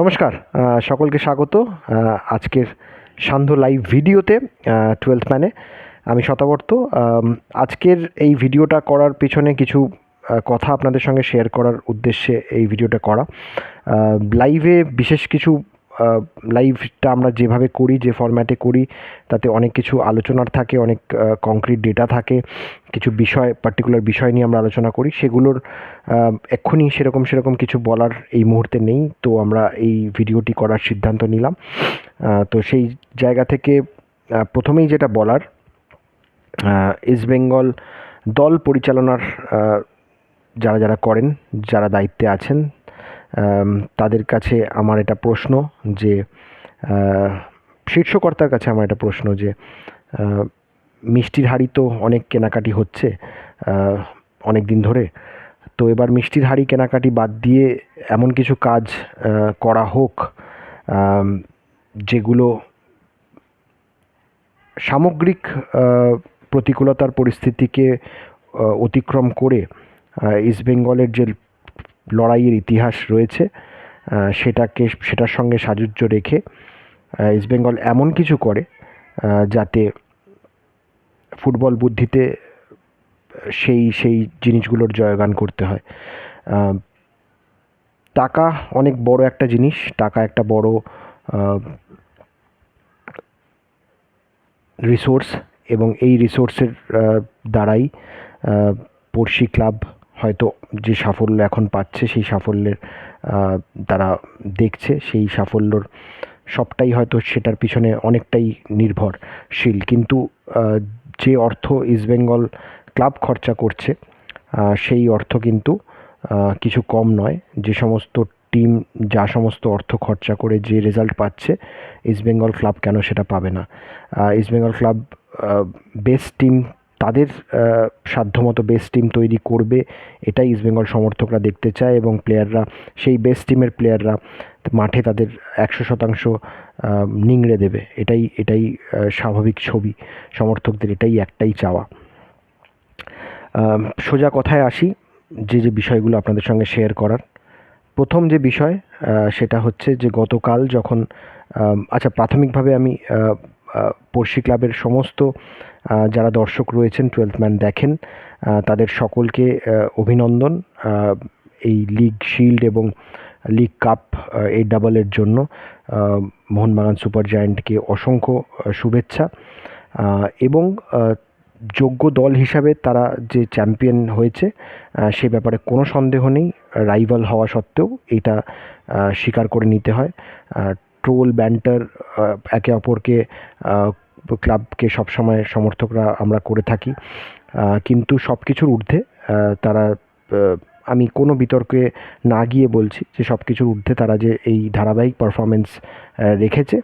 নমস্কার সকলকে স্বাগত। আজকের সান্ধ্য লাইভ ভিডিওতে টুয়েলথ ম্যানে আমি শতবর্ত। আজকের এই ভিডিওটা করার পিছনে কিছু কথা আপনাদের সঙ্গে শেয়ার করার উদ্দেশ্যে এই ভিডিওটা করা। লাইভে বিশেষ কিছু লাইভটা আমরা যেভাবে করি, যে ফরম্যাটে করি, তাতে অনেক কিছু আলোচনার থাকে, অনেক কংক্রিট ডেটা থাকে, কিছু বিষয় পার্টিকুলার বিষয় নিয়ে আমরা আলোচনা করি, সেগুলোর এক্ষুনি সেরকম সেরকম কিছু বলার এই মুহূর্তে নেই, তো আমরা এই ভিডিওটি করার সিদ্ধান্ত নিলাম। তো সেই জায়গা থেকে প্রথমেই যেটা বলার ইস্ট বেঙ্গল দল পরিচালনার যারা যারা করেন, যারা দায়িত্বে আছেন তাদের কাছে আমার এটা প্রশ্ন যে শীর্ষকর্তার কাছে আমার এটা প্রশ্ন যে মিষ্টির হাড়ি তো অনেক কেনাকাটি হচ্ছে অনেক দিন ধরে। তো এবার মিষ্টির হাড়ি কেনাকাটি বাদ দিয়ে এমন কিছু কাজ করা হোক যেগুলো সামগ্রিক প্রতিকূলতার পরিস্থিতিকে অতিক্রম করে আহ, ইস্টবেঙ্গলের যে লড়াইয়ের ইতিহাস রয়েছে সেটাকে সেটার সঙ্গে সাযুজ্য রেখে আহ, ইস্টবেঙ্গল এমন কিছু করে যাতে ফুটবল বুদ্ধিতে সেই সেই জিনিসগুলোর জয়গান করতে হয়। টাকা অনেক বড় একটা জিনিস টাকা একটা বড় রিসোর্স এবং এই রিসোর্সের দ্বারাই পড়শি ক্লাব হয়তো যে সাফল্য এখন পাচ্ছে, সেই সাফল্যের তারা দেখছে, সেই সাফল্যর সবটাই হয়তো সেটার পিছনে অনেকটাই নির্ভরশীল। কিন্তু যে অর্থ ইস্টবেঙ্গল ক্লাব খরচা করছে সেই অর্থ কিন্তু কিছু কম নয়। যে সমস্ত টিম যা সমস্ত অর্থ খরচা করে যে রেজাল্ট পাচ্ছে ইস্টবেঙ্গল ক্লাব কেন সেটা পাবে না? ইস্টবেঙ্গল ক্লাব বেস্ট টিম তাদের সাধ্যমতো বেস্ট টিম তৈরি করবে, এটাই ইস্টবেঙ্গল সমর্থকরা দেখতে চায় এবং প্লেয়াররা সেই বেস্ট টিমের প্লেয়াররা মাঠে তাদের একশো শতাংশ নিংড়ে দেবে। এটাই এটাই স্বাভাবিক ছবি। সমর্থকদের এটাই একটাই চাওয়া। সোজা কথায় আসি, যে যে বিষয়গুলো আপনাদের সঙ্গে শেয়ার করার। প্রথম যে বিষয় সেটা হচ্ছে যে, গতকাল যখন আচ্ছা প্রাথমিকভাবে আমি পড়শি ক্লাবের সমস্ত যারা দর্শক রয়েছেন টুয়েলথ ম্যান দেখেন তাদের সকলকে অভিনন্দন এই লিগ শিল্ড এবং লিগ কাপ এই ডাবলের জন্য মোহনবাগান সুপার জায়ান্টকে অসংখ্য শুভেচ্ছা এবং যোগ্য দল হিসাবে তারা যে চ্যাম্পিয়ন হয়েছে সে ব্যাপারে কোনো সন্দেহ নেই রাইভাল হওয়া সত্ত্বেও এটা স্বীকার করে নিতে হয় ট্রোল ব্যান্টার একে অপরকে ক্লাবকে সবসময় সমর্থকরা আমরা করে থাকি। কিন্তু সব কিছুর ঊর্ধ্বে তারা আমি কোনো বিতর্কে না গিয়ে বলছি যে সব কিছুর ঊর্ধ্বে তারা যে এই ধারাবাহিক পারফরমেন্স রেখেছে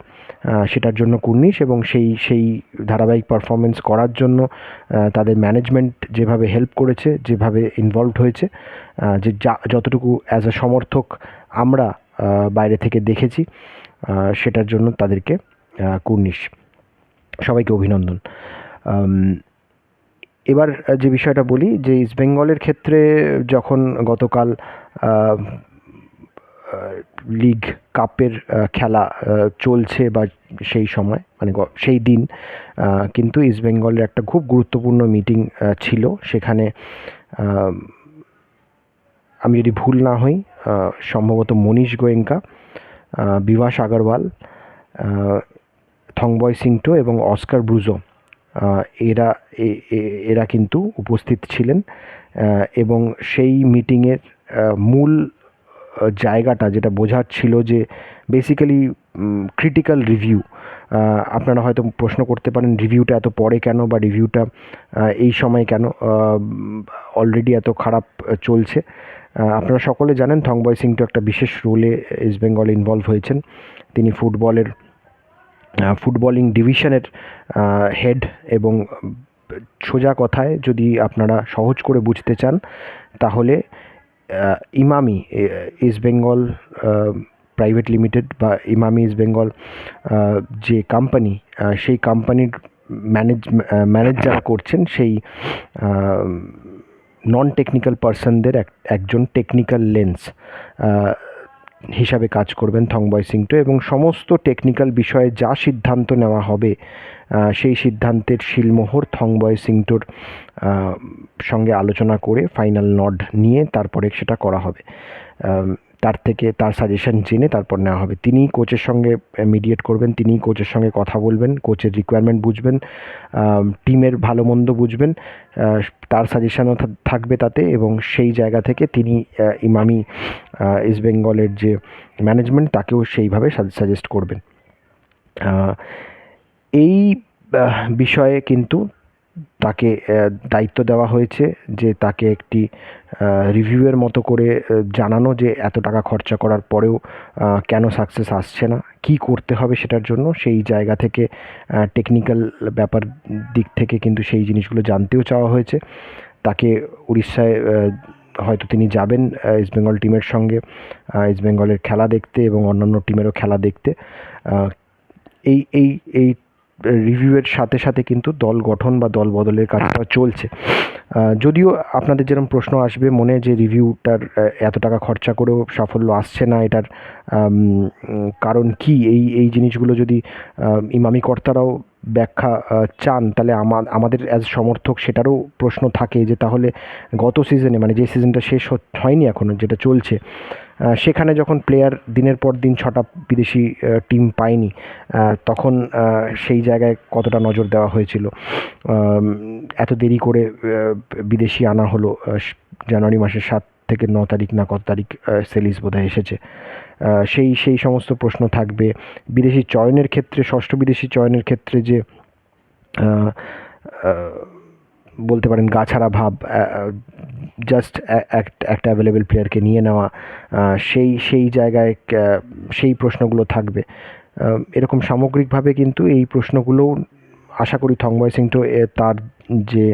সেটার জন্য কুর্নিশ এবং সেই সেই ধারাবাহিক পারফরমেন্স করার জন্য তাদের ম্যানেজমেন্ট যেভাবে হেল্প করেছে, যেভাবে ইনভলভড হয়েছে যে যা, যতটুকু অ্যাজ আ সমর্থক আমরা বাইরে থেকে দেখেছি সেটার জন্য তাদেরকে কুর্নিশ। সবাইকে অভিনন্দন। এবার যে বিষয়টা বলি, যে ইস্টবেঙ্গলের ক্ষেত্রে যখন গতকাল লিগ কাপের খেলা চলছে বা সেই সময় মানে সেই দিন কিন্তু ইস্টবেঙ্গলের একটা খুব গুরুত্বপূর্ণ মিটিং ছিল। সেখানে আমি যদি ভুল না হই সম্ভবত মনীষ গোয়েঙ্কা বিভাস আগরওয়াল থংবয় সিংটো এবং অস্কার ব্রুজো এরা এরা কিন্তু উপস্থিত ছিলেন এবং সেই মিটিংয়ের মূল জায়গাটা যেটা বোঝার ছিল যে বেসিক্যালি ক্রিটিক্যাল রিভিউ আপনারা হয়তো প্রশ্ন করতে পারেন রিভিউটা এত পরে কেন বা রিভিউটা এই সময় কেন অলরেডি এত খারাপ চলছে। আপনারা সকলে জানেন থংবয় সিংটো একটা বিশেষ রোলে ইস্ট বেঙ্গল ইনভলভ হয়েছেন। তিনি ফুটবলের ফুটবলিং ডিভিশনের হেড এবং সোজা কথায় যদি আপনারা সহজ করে বুঝতে চান, তাহলে ইমামি ইস্ট বেঙ্গল প্রাইভেট লিমিটেড বা ইমামি ইস্ট বেঙ্গল যে কোম্পানি সেই কোম্পানির ম্যানেজ ম্যানেজ যারা করছেন, সেই নন টেকনিক্যাল পার্সনদের একজন টেকনিক্যাল লেন্স হিসাবে কাজ করবেন থংবয় সিংটো এবং সমস্ত টেকনিক্যাল বিষয়ে যা সিদ্ধান্ত নেওয়া হবে সেই সিদ্ধান্তের শিলমোহর থংবয় সিংটোর টুর সঙ্গে আলোচনা করে ফাইনাল নড নিয়ে তারপরে সেটা করা হবে। তার থেকে তার সাজেশন জেনে তারপর নেওয়া হবে। তিনি কোচের সঙ্গে মিডিয়েট করবেন তিনি কোচের সঙ্গে কথা বলবেন কোচের রিকোয়ারমেন্ট বুঝবেন টিমের ভালো মন্দ বুঝবেন তার সাজেশানও থাকবে তাতে এবং সেই জায়গা থেকে তিনি ইমামি ইস্ট বেঙ্গলের যে ম্যানেজমেন্ট তাকেও সেইভাবে সাজেস্ট করবেন। এই বিষয়ে কিন্তু তাকে দায়িত্ব দেওয়া হয়েছে যে তাকে একটি রিভিউয়ের মতো করে জানানো যে এত টাকা খরচা করার পরেও কেন সাকসেস আসছে না, কি করতে হবে সেটার জন্য সেই জায়গা থেকে টেকনিক্যাল ব্যাপার দিক থেকে কিন্তু সেই জিনিসগুলো জানতেও চাওয়া হয়েছে। তাকে উড়িষ্যায় হয়তো তিনি যাবেন ইস্ট বেঙ্গল টিমের সঙ্গে ইস্ট বেঙ্গলের খেলা দেখতে এবং অন্যান্য টিমেরও খেলা দেখতে। এই এই এই রিভিউয়ের সাথে সাথে কিন্তু দল গঠন বা দল বদলের কাজটা চলছে। যদিও আপনাদের যেরকম প্রশ্ন আসবে, মনে যে রিভিউটার এত টাকা খরচা করেও সাফল্য আসছে না, এটার কারণ কি? এই এই জিনিসগুলো যদি ইমামি কর্তারাও ব্যাখ্যা চান, তাহলে আমা- আমাদের অ্যাজ সমর্থক সেটারও প্রশ্ন থাকে যে তাহলে গত সিজনে মানে যে সিজনটা শেষ হয়নি এখনও যেটা চলছে সেখানে যখন প্লেয়ার দিনের পর দিন ছটা বিদেশি টিম পায়নি তখন সেই জায়গায় কতটা নজর দেওয়া হয়েছিল? এত দেরি করে বিদেশি আনা হলো জানুয়ারি মাসের সাত থেকে ন তারিখ না কত তারিখ সেলিস বোধহয় এসেছে। সেই সেই সমস্ত প্রশ্ন থাকবে। বিদেশি চয়নের ক্ষেত্রে, ষষ্ঠ বিদেশি চয়নের ক্ষেত্রে যে বলতে পারেন গাছাড়া ভাব জাস্ট একটা অ্যাভেলেবেল প্লেয়ারকে নিয়ে নেওয়া সেই সেই জায়গায় সেই প্রশ্নগুলো থাকবে। এরকম সামগ্রিকভাবে কিন্তু এই প্রশ্নগুলোও আশা করি থংবয় সিং তো তার যে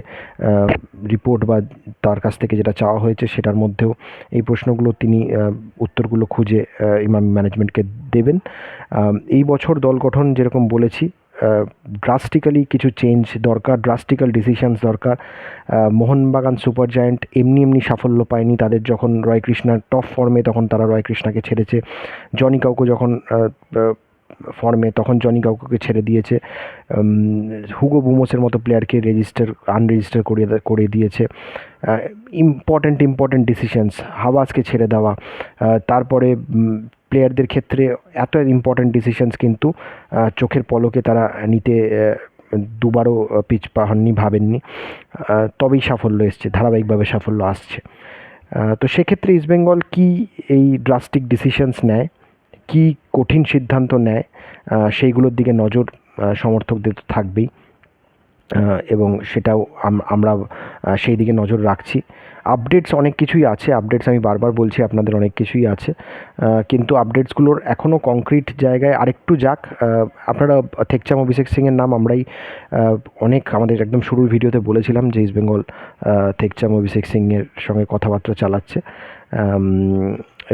রিপোর্ট বা তার কাছ থেকে যেটা চাওয়া হয়েছে সেটার মধ্যেও এই প্রশ্নগুলো তিনি উত্তরগুলো খুঁজে ইমাম ম্যানেজমেন্টকে দেবেন। এই বছর দল গঠন যেরকম বলেছি ড্রাস্টিক্যালি কিছু চেঞ্জ দরকার ড্রাস্টিক্যাল ডিসিশানস দরকার। মোহনবাগান সুপার জায়ান্ট এমনি এমনি সাফল্য পায়নি। তাদের যখন রয় কৃষ্ণার টপ ফর্মে তখন তারা রয় কৃষ্ণাকে ছেড়েছে। জনি কাউকে যখন ফর্মে তখন জনি কাউকে ছেড়ে দিয়েছে। হুগো বুমোসের মতো প্লেয়ারকে রেজিস্টার আনরেজিস্টার করিয়ে দে- করে দিয়েছে। ইম্পর্ট্যান্ট ইম্পর্ট্যান্ট ডিসিশানস হাওয়াজকে ছেড়ে দেওয়া। তারপরে প্লেয়ারদের ক্ষেত্রে এত ইম্পর্ট্যান্ট ডিসিশনস কিন্তু চোখের পলকে তারা নিতে দুবারও পিচ পাহাননি ভাবেননি। তবেই সাফল্য এসছে, ধারাবাহিকভাবে সাফল্য আসছে। তো সেক্ষেত্রে ইস্টবেঙ্গল কি এই ড্রাস্টিক ডিসিশনস নেয়? কি কঠিন সিদ্ধান্ত নেয়? সেইগুলোর দিকে নজর সমর্থকদের তো থাকবেই। এবং সেটাও আমরা সেই দিকে নজর রাখছি। আপডেটস অনেক কিছুই আছে আপডেটস আমি বারবার বলছি, আপনাদের অনেক কিছুই আছে। কিন্তু আপডেটসগুলোর এখনও কংক্রিট জায়গায় আরেকটু যাক। আপনারা থেকচাম অভিষেক সিংয়ের নাম আমরাই অনেক আমাদের একদম শুরুর ভিডিওতে বলেছিলাম যে ইস্ট বেঙ্গল থেকচাম অভিষেক সিংয়ের সঙ্গে কথাবার্তা চালাচ্ছে।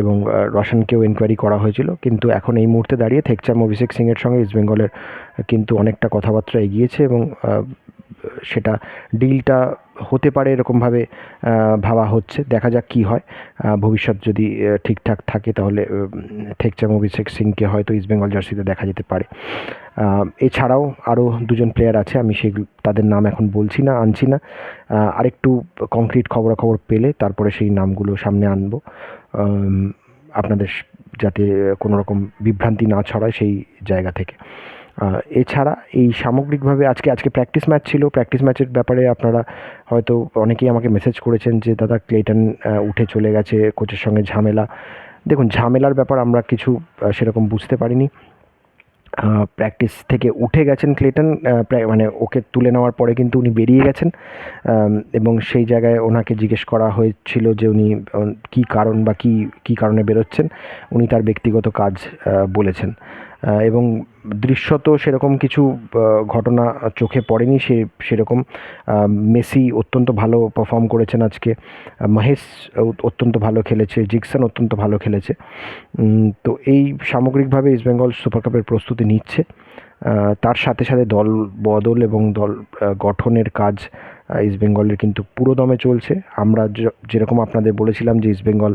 এবং রশনকেও এনকোয়ারি করা হয়েছিল। কিন্তু এখন এই মুহূর্তে দাঁড়িয়ে থেকচাম অভিষেক সিংয়ের সঙ্গে ইস্ট বেঙ্গলের কিন্তু অনেকটা কথাবার্তা এগিয়েছে এবং সেটা ডিলটা হতে পারে এরকমভাবে ভাবা হচ্ছে। দেখা যাক কী হয়। ভবিষ্যৎ যদি ঠিকঠাক থাকে তাহলে উম, থেকচাম অভিষেক সিংকে হয়তো ইস্টবেঙ্গল জার্সিতে দেখা যেতে পারে। এছাড়াও আরও দুজন প্লেয়ার আছে আমি সেই তাদের নাম এখন বলছি না আনছি না। আরেকটু কংক্রিট খবরাখবর পেলে তারপরে সেই নামগুলো সামনে আনব। আপনাদের যাতে কোনো রকম বিভ্রান্তি না ছড়ায় সেই জায়গা থেকে। এছাড়া এই সামগ্রিকভাবে আজকে আজকে প্র্যাকটিস ম্যাচ ছিল। প্র্যাকটিস ম্যাচের ব্যাপারে আপনারা হয়তো অনেকেই আমাকে মেসেজ করেছেন যে, দাদা ক্লেটন উঠে চলে গেছে কোচের সঙ্গে ঝামেলা। দেখুন, ঝামেলার ব্যাপার আমরা কিছু সেরকম বুঝতে পারিনি। প্র্যাকটিস থেকে উঠে গেছেন ক্লেটন মানে ওকে তুলে নেওয়ার পরে কিন্তু উনি বেরিয়ে গেছেন। এবং সেই জায়গায় ওনাকে জিজ্ঞেস করা হয়েছিল যে, উনি কী কারণ বা কী কী কারণে বেরোচ্ছেন? উনি তার ব্যক্তিগত কাজ বলেছেন। এবং দৃশ্যত সেরকম কিছু ঘটনা চোখে পড়েনি। সে, সেরকম মেসি অত্যন্ত ভালো পারফর্ম করেছেন আজকে। মহেশ অত্যন্ত ভালো খেলেছে, জিকসন অত্যন্ত ভালো খেলেছে। তো এই সামগ্রিকভাবে ইস্টবেঙ্গল সুপার কাপের প্রস্তুতি নিচ্ছে। তার সাথে সাথে দল বদল এবং দল গঠনের কাজ ইস্ট বেঙ্গলের কিন্তু পুরো দমে চলছে। আমরা যেরকম আপনাদের বলেছিলাম যে ইস্ট বেঙ্গল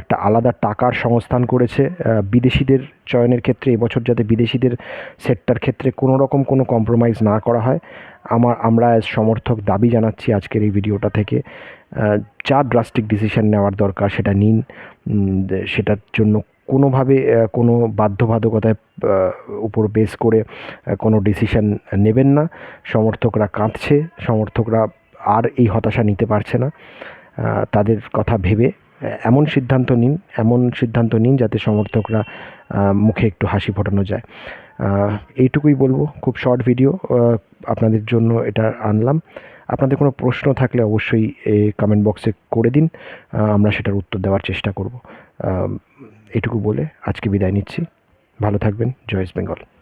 একটা আলাদা টাকার সংস্থান করেছে বিদেশিদের চয়নের ক্ষেত্রে এবছর যাতে বিদেশিদের সেটটার ক্ষেত্রে কোনো রকম কোনো কম্প্রোমাইজ না করা হয়, আমার, আমরা সমর্থক দাবি জানাচ্ছি আজকের এই ভিডিওটা থেকে। যা ড্রাস্টিক ডিসিশন নেওয়ার দরকার সেটা নিন সেটার জন্য কোনোভাবে কোনো বাধ্যবাধকতায় উপর বেস করে কোনো ডিসিশন নেবেন না। সমর্থকরা কাঁদছে, সমর্থকরা আর এই হতাশা নিতে পারছে না। তাদের কথা ভেবে এমন সিদ্ধান্ত নিন, এমন সিদ্ধান্ত নিন যাতে সমর্থকরা মুখে একটু হাসি ফোটানো যায়। এইটুকুই বলব, খুব শর্ট ভিডিও আপনাদের জন্য এটা আনলাম। আপনাদের কোনো প্রশ্ন থাকলে অবশ্যই কমেন্ট বক্সে করে দিন আমরা সেটার উত্তর দেওয়ার চেষ্টা করব। এটুকু বলে আজকে বিদায় নিচ্ছি। ভালো থাকবেন। জয়েস বেঙ্গল।